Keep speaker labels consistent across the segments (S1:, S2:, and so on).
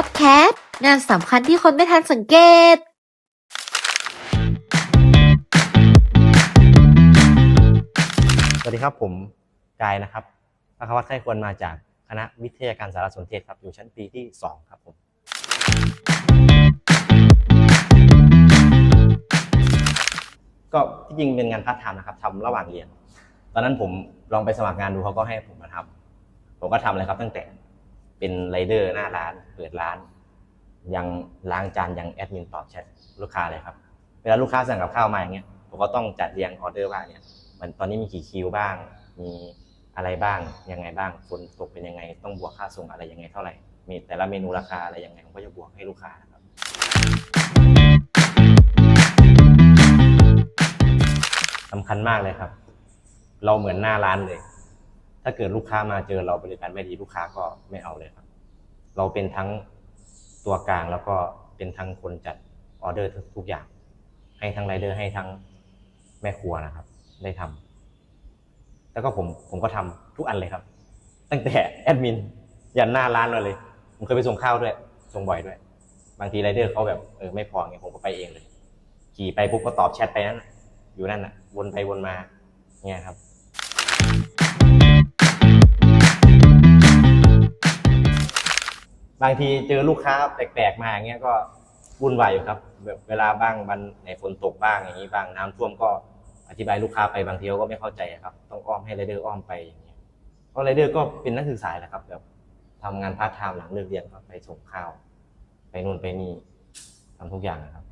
S1: จ็อบแคสงานสำคัญที่คนไม่ทันสังเกต
S2: สวัสดีครับผมกายนะครับภควัตไข้ควรมาจากคณะวิทยาการสารสนเทศครับ อยู่ชั้นปีที่ 2 ครับผม ก็ที่จริงเป็นงานพาร์ทไทม์นะครับทำระหว่างเรียน ตอนนั้นผมลองไปสมัครงานดูเขาก็ให้ผมมาทำผมก็ทำเลยครับตั้งแต่ เป็นไรเดอร์หน้าร้าน เปิดร้าน ยังล้างจานยังแอดมินตอบแชทลูกค้าเลยครับ เวลาลูกค้าสั่งกับข้าวมาอย่างเงี้ยผมก็ต้องจัดเรียงออเดอร์ว่าเนี่ยมันตอนนี้มีกี่คิวบ้าง มีอะไรบ้างยังไงบ้างฝนตกเป็นยังไง ต้องบวกค่าส่งอะไรยังไงเท่าไหร่ มีแต่ละเมนูราคาอะไรยังไงผมก็จะบวกให้ลูกค้าครับสำคัญมากเลยครับ เราเหมือนหน้าร้านเลย ถ้าเกิดลูกค้ามาเจอเราบริการไม่ดีลูกค้าก็ไม่เอาเลยครับ เราเป็นทั้งตัวกลางแล้วก็เป็นทั้งคนจัดออเดอร์ทุกอย่าง ให้ทั้งไรเดอร์ให้ทั้งแม่ครัวนะครับ ได้ทำแล้วก็ผมผมก็ทำทุกอันเลยครับ ตั้งแต่แอดมินยันหน้าร้านเลย ผมเคยไปส่งข้าวด้วย ส่งบ่อยด้วย บางทีไรเดอร์เขาแบบเออไม่พอไงผมก็ไปเองเลย ขี่ไปปุ๊บก็ตอบแชทไปนั่นอยู่นั่นน่ะ วนไปวนมา เนี่ยครับ บางทีเจอลูกค้าแปลกๆมาอย่างเงี้ยก็วุ่นวายอยู่ครับ แบบเวลาบ้างวันไหนฝนตกบ้างอย่างนี้บ้างน้ำท่วมก็อธิบายลูกค้าไปบางทีเขาก็ไม่เข้าใจครับ ต้องอ้อมให้ไรเดอร์อ้อมไปอย่างเงี้ยเพราะไรเดอร์ก็เป็นนักศึกษาแหละครับ แบบทำงานพาร์ทไทม์หลังเลิกเรียนก็ไปส่งข้าว ไปนู่นไปนี่ทำทุกอย่างนะครับ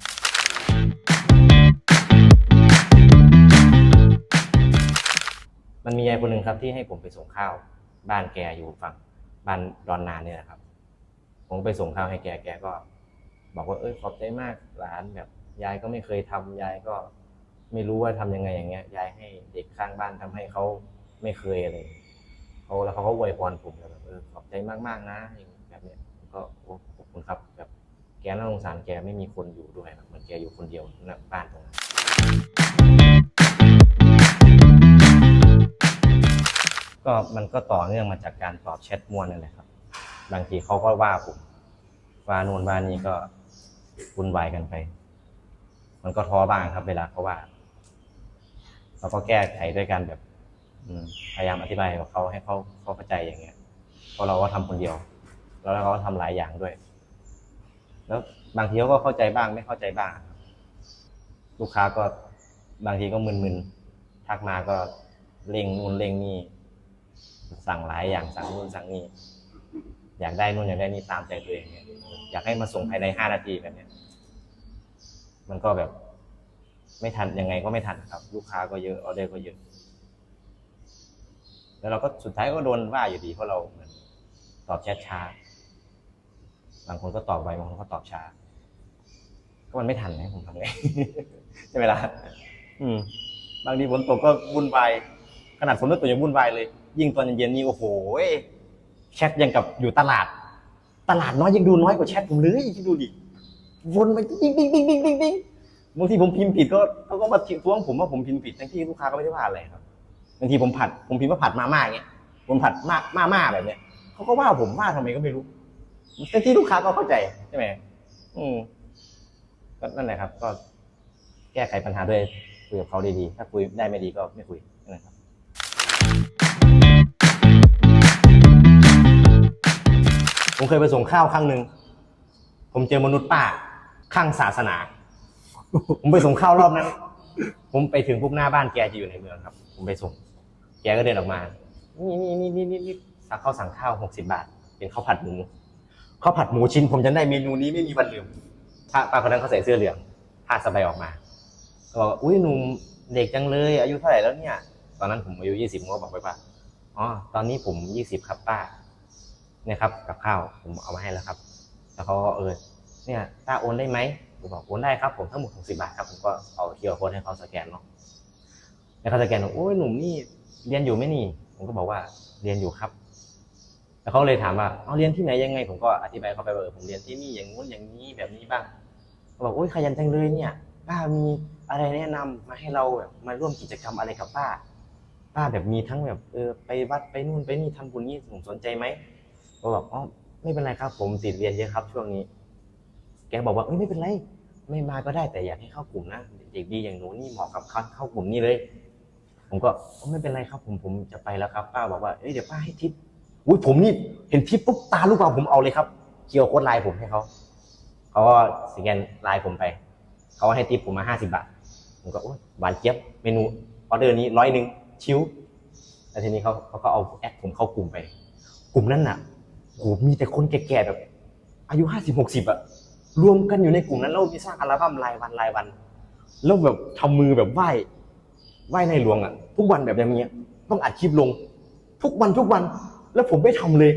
S2: มันมียายคนหนึ่งครับที่ให้ผมไปส่งข้าว บ้านแกอยู่ฝั่งบ้านดอนนานเนี่ยนะครับ ผมก็ไปส่งข้าวให้แกแกก็ บอกว่าเอ้ยขอบใจมากหลานแบบ ยายก็ไม่เคยทำยายก็ ไม่รู้ว่าทำยังไงอย่างเงี้ยยายให้เด็กข้างบ้านทำให้เขาไม่เคยอะไรเขาแล้วเขาก็อวยพรผมแบบเออขอบใจมากๆนะอย่างแบบเนี้ยก็ขอบคุณครับแบบแกน่าสงสารแกไม่มีคนอยู่ด้วยแบบเหมือนแกอยู่คนเดียวณบ้านตรงนั้นก็มันก็ต่อเนื่องมาจากการตอบแชทมวนนั่นแหละครับ บางทีเขาก็ว่าผม ว่านู่นว่านี่ก็วุ่นวายกันไป มันก็ท้อบ้างครับ เวลาเขาว่าเราก็แก้ไขด้วยการแบบ อืมพยายามอธิบายกับเขาให้เขาเขาเข้าใจอย่างเงี้ยเพราะเราก็ทำคนเดียว แล้วเราก็ทำหลายอย่างด้วย แล้วบางทีเขาก็เข้าใจบ้างไม่เข้าใจบ้าง ลูกค้าก็บางทีก็มึนๆทักมาก็เร่งนู่นเร่งนี่สั่งหลายอย่างสั่งนู่นสั่งนี่ อยากได้นู่นอยากได้นี่ตามใจตัวเองเนี่ยอยากให้มาส่งภายในห้านาทีแบบเนี้ยมันก็แบบ ไม่ทันยังไงก็ไม่ทันครับ ลูกค้าก็เยอะออเดอร์ก็เยอะ แล้วเราก็สุดท้ายก็โดนว่าอยู่ดีเพราะเราเหมือนตอบแชทช้าบางคนก็ตอบไวบางคนก็ตอบช้า ก็มันไม่ทันนะผมทำไงใช่ไหมล่ะอืม บางทีฝนตกก็วุ่นวายขนาดฝนตกยังวุ่นวายเลย ยิ่งตอนเย็นๆนี่โอ้โห แชทยังกับอยู่ตลาด ตลาดน้อยยังดูน้อยกว่าแชทผมเลยคิดดูดิวนไปติ๊งติ๊งติ๊งติ๊งติ๊งติ๊งบางทีผมพิมพ์ผิดก็เขาก็มาท้วงผมว่าผมพิมพ์ผิดทั้งที่ลูกค้าก็ไม่ได้ว่าอะไรครับบางทีผมผัด ผมพิมพ์ว่าผัดมาม่าเงี้ยผมผัดมามาม่าแบบเนี้ยเขาก็ว่าผมว่าทำไมก็ไม่รู้ทั้งที่ลูกค้าก็เข้าใจใช่ไหมอืมก็นั่นแหละครับ ก็แก้ไขปัญหาด้วยคุยกับเขาดีๆ ถ้าคุยได้ไม่ดีก็ไม่คุย เคยไปส่งข้าวครั้งหนึ่งผมเจอมนุษย์ป้าข้างศาสนา ผมไปส่งข้าวรอบนั้น ผมไปถึงปุ๊บหน้าบ้านแกจะอยู่ในเมืองครับ ผมไปส่ง แกก็เดินออกมา นี่นี่นี่นี่นี่สั่งข้าวสั่งข้าวหกสิบาท เป็นข้าวผัดหมูข้าวผัดหมูชิ้น ผมจำได้เมนูนี้ไม่มีวันลืมป้าป้าคนนั้นเขาใส่เสื้อเหลืองผ้าสบายออกมาเขาบอกอุ้ยหนุ่มเด็กจังเลย อายุเท่าไหร่แล้วเนี่ย ตอนนั้นผมอายุยี่สิบผมก็บอกไปว่าอ๋อตอนนี้ผมยี่สิบครับป้า เนี่ยครับกับข้าวผมเอามาให้แล้วครับ แล้วเขาก็เออเนี่ยป้าโอนได้ไหมผมบอกโอนได้ครับผมทั้งหมดหกสิบาทครับผมก็เอาเคียร์โค้ดให้เขาสแกนเนาะแล้วเขาสแกนบอกโอ้ยหนุ่มนี่เรียนอยู่ไหมนี่ ผมก็บอกว่าเรียนอยู่ครับ แล้วเขาเลยถามว่าเอาเรียนที่ไหนยังไง ผมก็อธิบายเขาไปว่าผมเรียนที่นี่อย่างงู้นอย่างนี้แบบนี้บ้างเขาบอกโอ้ยขยันจังเลยเนี่ยป้ามีอะไรแนะนำมาให้เราแบบมาร่วมกิจกรรมอะไรกับป้า ป้าแบบมีทั้งแบบเออไปวัดไปนู่นไปนี่ทำบุญนี่ผมสนใจไหม ก็บอกอ๋อไม่เป็นไรครับ ผมติดเรียนเยอะครับ ช่วงนี้ แกบอกว่าเอ้ยไม่เป็นไรไม่มาก็ได้แต่อยากให้เข้ากลุ่มนะเด็กดีอย่างหนูนี่เหมาะกับเข้าเข้ากลุ่มนี้เลย ผมก็ไม่เป็นไรครับ ผมผมจะไปแล้วครับ ป้าบอกว่าเอ้ยเดี๋ยวป้าให้ทิปอุ้ยผมนี่เห็นทิปปุ๊บตาลูกเปล่าผมเอาเลยครับเคียวโค้ดไลน์ผมให้เขาเขาก็สแกนไลน์ผมไปเขาให้ทิปผมมาห้าสิบบาทผมก็โอ๊ยหวานเจี๊ยบเมนูออเดอร์นี้ร้อยหนึ่งชิวแล้วทีนี้เขาเขาก็เอาแอดผมเข้ากลุ่มไป กลุ่มนั้นน่ะ โหมีแต่คนแก่ๆแบบ อายุห้าสิบหกสิบอะรวมกันอยู่ในกลุ่มนั้นแล้วมีสร้างอัลบั้มรายวันรายวัน แล้วแบบทำมือแบบไหว้ไหว้ในหลวงอะทุกวันแบบอย่างเงี้ย ต้องอัดคลิปลง ทุกวันทุกวัน แล้วผมไม่ทำเลย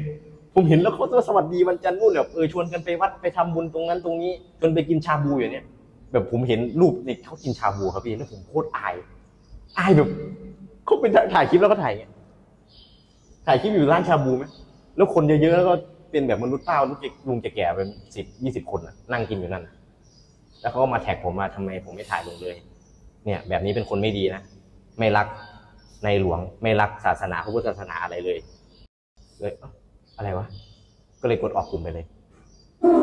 S2: ผมเห็นแล้วเขาจะสวัสดีวันจันทร์นู่นแบบเออชวนกันไปวัดไปทำบุญตรงนั้นตรงนี้จนไปกินชาบูอย่างเนี้ยแบบผมเห็นรูปในเขากินชาบูครับพี่แล้วผมโคตรอายอายแบบเขาเป็นถ่ายคลิปแล้วก็ถ่ายอย่างเงี้ยถ่ายคลิปอยู่ร้านชาบูไหม แล้วคนเยอะๆแล้วก็เป็นแบบมนุษย์ป้าลุงลุงแก่ๆเป็นสิบยี่สิบคนน่ะนั่งกินอยู่นั่นน่ะแล้วเขาก็มาแท็กผมมาทำไมผมไม่ถ่ายลงเลย เนี่ย แบบนี้เป็นคนไม่ดีนะ ไม่รักในหลวง ไม่รักศาสนาพระพุทธศาสนาอะไรเลย เลยเอ้าอะไรวะ ก็เลยกดออกกลุ่มไปเลย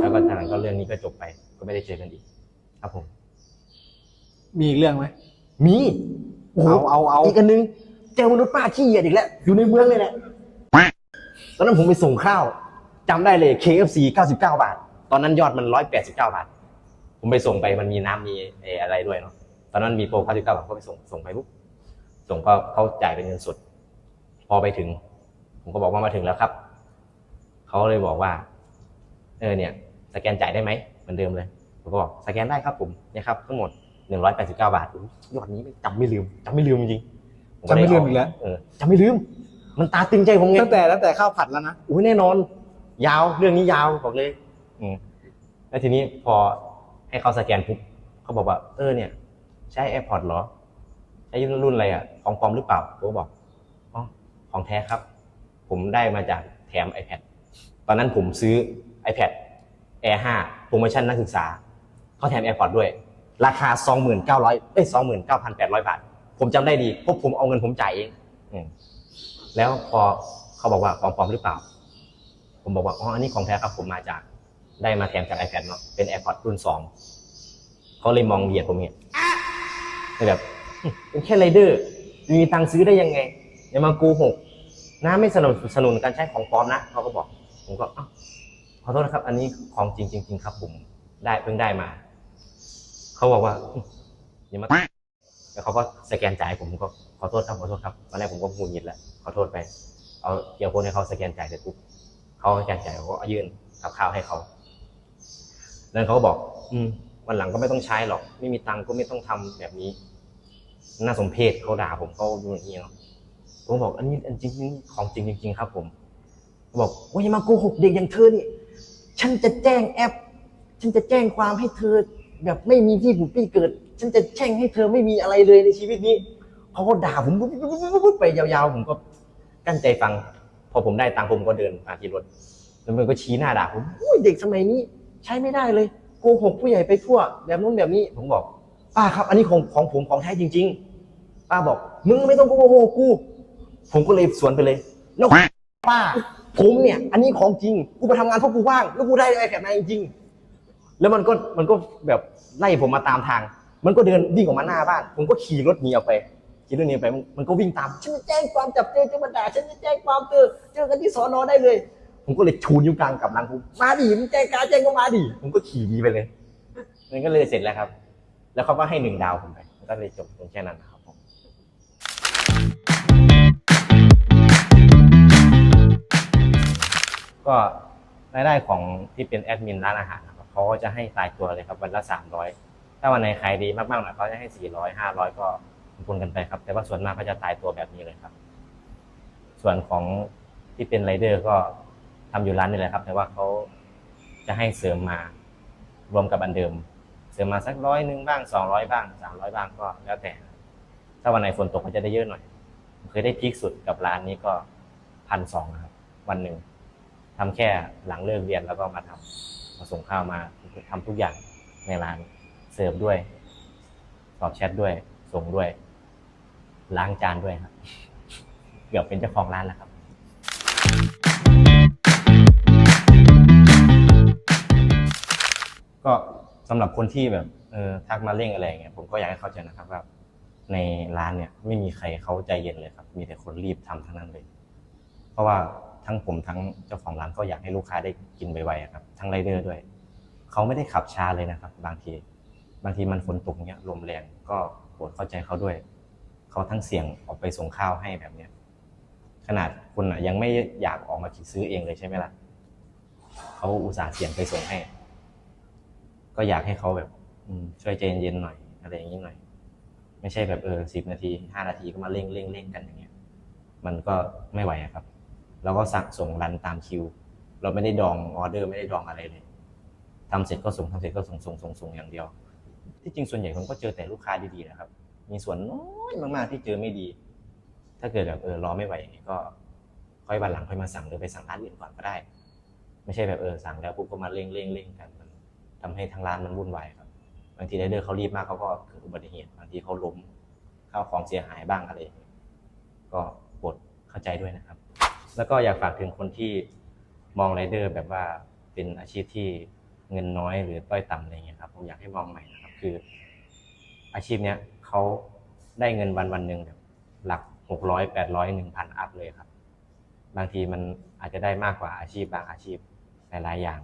S2: แล้วก็จากนั้นก็เรื่องนี้ก็จบไป ก็ไม่ได้เจอกันอีก ครับผม
S3: มีอีกเรื่องไหม
S2: มีโอ้โห
S3: เอาเอาเอา
S2: อีกอันนึงเจอมนุษย์ป้าขี้เหยียดอีกแล้ว อยู่ในเมืองเลยแหละ ตอนนั้นผมไปส่งข้าวจำได้เลย KFC 99 บาท ตอนนั้นยอดมัน 189 บาท ผมไปส่งไปมันมีน้ำมีเอ่ออะไรด้วยเนาะตอนนั้นมีโปร99บาทก็ไปส่งส่งไปปุ๊บส่งก็เขาจ่ายเป็นเงินสด พอไปถึง ผมก็บอกว่ามาถึงแล้วครับเขาเลยบอกว่า เออเนี่ย สแกนจ่ายได้ไหมเหมือนเดิมเลยผมก็บอกสแกนได้ครับผมเนี่ยครับทั้งหมด189บาทอุ๊ยยอดนี้จำไม่ลืมจำไม่ลืมจริงๆผ
S3: จำไม่ลืมอีกแล้ว
S2: เออจำไม่ลืม มันตาตึงใจผมไง
S3: ตั้งแต่ตั้งแต่ข้าวผัดแล้วนะ
S2: อุ้ยแน่นอน ยาวเรื่องนี้ยาวบอกเลย อืมแล้วทีนี้พอให้เขาสแกนปุ๊บเขาบอกว่า เออเนี่ย ใช้ AirPods เหรอใช้รุ่นอะไรอะของปลอมหรือเปล่าผมก็บอกอ๋อของแท้ครับ ผมได้มาจากแถม iPad ตอนนั้นผมซื้อ iPad Air 5โปรโมชั่นนักศึกษาเขาแถม AirPods ด้วย ราคา 29,000เอ้ย29,800 บาท ผมจำได้ดีเพราะผมเอาเงินผมจ่ายเองอืม แล้วพอเขาบอกว่าของปลอมหรือเปล่า ผมบอกว่าอ๋ออันนี้ของแท้ครับผมมาจากได้มาแถมจาก iPad เนาะเป็น AirPods รุ่นสองเขาเลยมองเหยียดผมเนี่ยแบบเป็นแค่ไรเดอร์ มีตังค์ซื้อได้ยังไงอย่ามาโกหกนะไม่สนับสนุนการใช้ของปลอมนะเขาก็บอก ผมก็อ้าวขอโทษนะครับ อันนี้ของจริงจริงครับผมได้เพิ่งได้มา เขาบอกว่าอย่ามาแล้วเขาก็สแกนจ่ายผมก็ขอโทษครับขอโทษครับตอนแรกผมก็หงุดหงิดแล้ว อโทษไป เอาเกียวโค้ดให้เขาสแกนจ่ายเสร็จปุ๊บเขาสแกนจ่ายเขาก็ยื่นกับข้าวให้เขาแล้วเขาก็บอก อืมวันหลังก็ไม่ต้องใช้หรอก ไม่มีตังก็ไม่ต้องทำแบบนี้ น่าสมเพชเขาด่าผมเขาดูอย่างนี้เนาะผมบอกอันนี้อันจริงของจริงจริง ๆ ครับผมบอกว่าอย่ามาโกหกเด็กอย่างเธอนี่ฉันจะแจ้งแอป ฉันจะแจ้งความให้เธอ แบบไม่มีที่ผุดที่เกิด ฉันจะแช่งให้เธอไม่มีอะไรเลยในชีวิตนี้เขาก็ด่าผมไปยาวๆผมก็ กั้นใจฟัง พอผมได้ตังค์ผมก็เดินมาที่รถแล้วมันก็ชี้หน้าด่าผมอุ้ยเด็กสมัยนี้ใช้ไม่ได้เลยโกหกผู้ใหญ่ไปทั่ว แบบนู้นแบบนี้ผมบอกป้าครับ อันนี้ของของผมของแท้จริง ๆ ป้าบอก มึงไม่ต้องโกหกกู ผมก็เลยสวนไปเลยแล้วป้า ผมเนี่ย อันนี้ของจริงกูไปทำงานเพราะกูว่างแล้วกูได้ไอแพดมาจริงๆแล้วมันก็มันก็แบบไล่ผมมาตามทาง มันก็เดินวิ่งออกมาหน้าบ้าน ผมก็ขี่รถหนีออกไป ขี่รถหนีออกไปมันก็วิ่งตามฉันจะแจ้งความจับเจอจะมาด่าฉันจะแจ้งความเจอเจอกันที่สอนอได้เลย ผมก็เลยชูนิ้วกลางกับหลังผมมาดิมึงแจ้งการแจ้งก็มาดิผมก็ขี่หนีไปเลยมันก็เลยเสร็จแล้วครับ แล้วเขาก็ให้หนึ่งดาวผมไปก็เลยจบตรงแค่นั้นครับผมก็รายได้ของที่เป็นแอดมินร้านอาหารนะครับเขาก็จะให้ตายตัวเลยครับวันละสามร้อยถ้าวันไหนขายดีมากๆหน่อยเขาจะให้สี่ร้อยห้าร้อยก็ คูณกันไปครับ แต่ว่าส่วนมากเขาจะตายตัวแบบนี้เลยครับ ส่วนของที่เป็นไรเดอร์ก็ทำอยู่ร้านนี่แหละครับ แต่ว่าเขาจะให้เสริมมารวมกับอันเดิม เสริมมาสักร้อยหนึ่งบ้างสองร้อยบ้างสามร้อยบ้างก็แล้วแต่ ถ้าวันไหนฝนตกก็จะได้เยอะหน่อย เคยได้พีคสุดกับร้านนี้ก็พันสองครับ วันหนึ่งทำแค่หลังเลิกเรียนแล้วก็มาทำมาส่งข้าวมาทำทุกอย่างในร้านเสิร์ฟด้วย ตอบแชทด้วย ส่งด้วย ล้างจานด้วยครับ เกือบเป็นเจ้าของร้านแล้วครับ ก็สำหรับคนที่แบบเออทักมาเร่งอะไรอย่างเงี้ยผมก็อยากให้เข้าใจนะครับว่าในร้านเนี่ยไม่มีใครเขาใจเย็นเลยครับ มีแต่คนรีบทำทั้งนั้นเลย เพราะว่าทั้งผมทั้งเจ้าของร้านก็อยากให้ลูกค้าได้กินไวๆอะครับ ทั้งไรเดอร์ด้วย เขาไม่ได้ขับช้าเลยนะครับ บางที บางทีมันฝนตกเนี้ยลมแรงก็โปรดเข้าใจเขาด้วย เขาทั้งเสี่ยงออกไปส่งข้าวให้แบบเนี้ยขนาดคุณอะยังไม่อยากออกมาคิดซื้อเองเลยใช่ไหมล่ะเขาอุตส่าห์เสี่ยงไปส่งให้ ก็อยากให้เขาแบบ อืมช่วยใจเย็นๆหน่อยอะไรอย่างนี้หน่อย ไม่ใช่แบบเออสิบนาทีห้านาทีก็มาเร่งเร่งเร่งกันอย่างเงี้ย มันก็ไม่ไหวครับเราก็สั่งส่งรันตามคิว เราไม่ได้ดองออเดอร์ไม่ได้ดองอะไรเลยทำเสร็จก็ส่งทำเสร็จก็ส่งส่งส่งส่งอย่างเดียว ที่จริงส่วนใหญ่ผมก็เจอแต่ลูกค้าดีๆนะครับ มีส่วนน้อยมากๆที่เจอไม่ดี ถ้าเกิดแบบเออรอไม่ไหวอย่างนี้ก็ ค่อยวันหลังค่อยมาสั่งหรือไปสั่งร้านอื่นก่อนก็ได้ ไม่ใช่แบบเออสั่งแล้วปุ๊บก็มาเร่งเร่งเร่งกันมันทำให้ทางร้านมันวุ่นวายครับบางทีไรเดอร์เขารีบมากเขาก็เกิดอุบัติเหตุบางทีเขาล้มข้าวของเสียหายบ้างอะไรก็โปรดเข้าใจด้วยนะครับ แล้วก็อยากฝากถึงคนที่มองไรเดอร์แบบว่าเป็นอาชีพที่เงินน้อยหรือต้อยต่ำอะไรเงี้ยครับผมอยากให้มองใหม่นะครับคืออาชีพเนี้ย เขาได้เงินวันวันหนึ่งแบบหลักหกร้อยแปดร้อยหนึ่งพันอัพเลยครับ บางทีมันอาจจะได้มากกว่าอาชีพบางอาชีพหลายๆอย่าง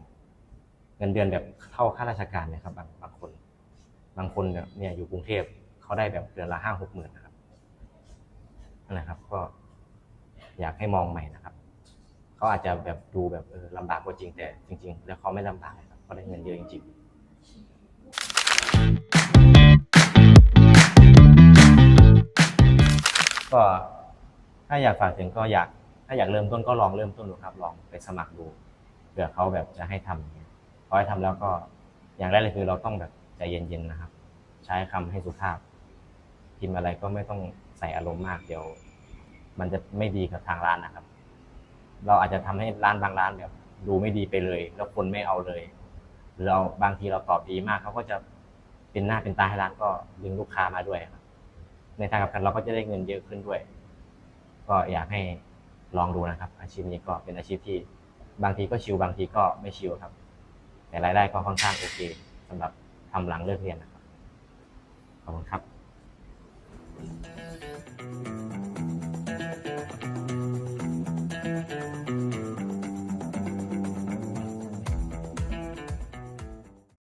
S2: เงินเดือนแบบเท่าข้าราชการเนี่ยครับบางบางคน บางคนเนี่ยอยู่กรุงเทพเขาได้แบบเดือนละห้าหกหมื่นนะครับนั่นแหละครับ ก็อยากให้มองใหม่นะครับเขาอาจจะแบบดูแบบเออลำบากก็จริงแต่จริง ๆ แล้วเขาไม่ลำบากครับเขาได้เงินเยอะจริงๆ ก็ถ้าอยากฝากถึงก็อยาก ถ้าอยากเริ่มต้นก็ลองเริ่มต้นดูครับลองไปสมัครดูเผื่อเขาแบบจะให้ทำอย่างเงี้ยพอให้ทำแล้วก็อย่างแรกเลยคือเราต้องแบบใจเย็นๆนะครับ ใช้คำให้สุภาพ พิมพ์อะไรก็ไม่ต้องใส่อารมณ์มากเดี๋ยว มันจะไม่ดีกับทางร้านนะครับ เราอาจจะทำให้ร้านบางร้านแบบดูไม่ดีไปเลย แล้วคนไม่เอาเลยหรือเราบางทีเราตอบดีมากเขาก็จะเป็นหน้าเป็นตาให้ร้านก็ดึงลูกค้ามาด้วยครับ ในทางกลับกันเราก็จะได้เงินเยอะขึ้นด้วย ก็อยากให้ลองดูนะครับ อาชีพนี้ก็เป็นอาชีพที่บางทีก็ชิวบางทีก็ไม่ชิวครับ แต่รายได้ก็ค่อนข้างโอเค สำหรับทำหลังเลิกเรียนนะครับขอบคุณครับ thank you